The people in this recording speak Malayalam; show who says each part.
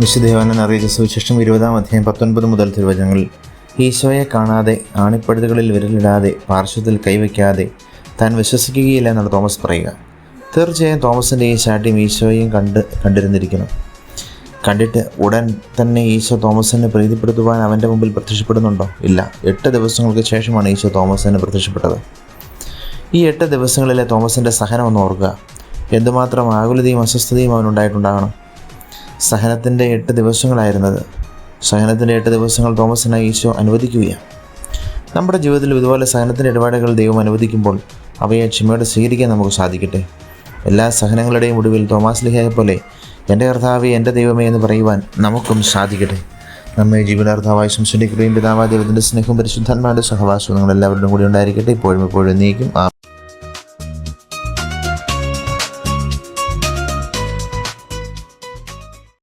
Speaker 1: വിശുദ്ധയോനൻ അറിയിച്ച സുവിശേഷം ഇരുപതാം അധ്യായം പത്തൊൻപത് മുതൽ തിരുവചനങ്ങൾ. ഈശോയെ കാണാതെ ആണിപ്പടുതുകളിൽ വിരലിടാതെ പാർശ്വത്തിൽ കൈവയ്ക്കാതെ താൻ വിശ്വസിക്കുകയില്ല എന്നാണ് തോമസ് പറയുക. തീർച്ചയായും തോമസിന്റെ ഈ ശാഠ്യം ഈശോയും കണ്ട് കണ്ടിരുന്നിരിക്കണം. കണ്ടിട്ട് ഉടൻ തന്നെ ഈശോ തോമസിനെ പ്രീതിപ്പെടുത്തുവാൻ അവന്റെ മുമ്പിൽ പ്രത്യക്ഷപ്പെടുന്നുണ്ടോ? ഇല്ല. എട്ട് ദിവസങ്ങൾക്ക് ശേഷമാണ് ഈശോ തോമസിനെ പ്രത്യക്ഷപ്പെട്ടത്. ഈ എട്ട് ദിവസങ്ങളിലെ തോമസിന്റെ സഹനം ഒന്ന് ഓർക്കുക. എന്തുമാത്രം ആകുലതയും അസ്വസ്ഥതയും അവനുണ്ടായിട്ടുണ്ടാകണം സഹനത്തിന്റെ എട്ട് ദിവസങ്ങളായിരുന്നത്. സഹനത്തിന്റെ എട്ട് ദിവസങ്ങൾ തോമസിനായി ഈശോ അനുവദിക്കുകയാണ്. നമ്മുടെ ജീവിതത്തിൽ ഇതുപോലെ സഹനത്തിന്റെ ഇടപാടുകൾ ദൈവം അനുവദിക്കുമ്പോൾ അവയെ ക്ഷമയോടെ സ്വീകരിക്കാൻ നമുക്ക് സാധിക്കട്ടെ. എല്ലാ സഹനങ്ങളുടെയും ഒടുവിൽ തോമാസ് ലിഹയെ പോലെ എന്റെ കർത്താവ് എന്റെ ദൈവമേ എന്ന് പറയുവാൻ നമുക്കും സാധിക്കട്ടെ. നമ്മെ ജീവനാർത്ഥാവായി സംശയിക്കുകയും പിതാവാ ദൈവത്തിന്റെ സ്നേഹവും പരിശുദ്ധന്മാരുടെ സഹവാസവും നിങ്ങൾ എല്ലാവരുടെയും കൂടി ഉണ്ടായിരിക്കട്ടെ. ഇപ്പോഴും ഇപ്പോഴും നീക്കും ആ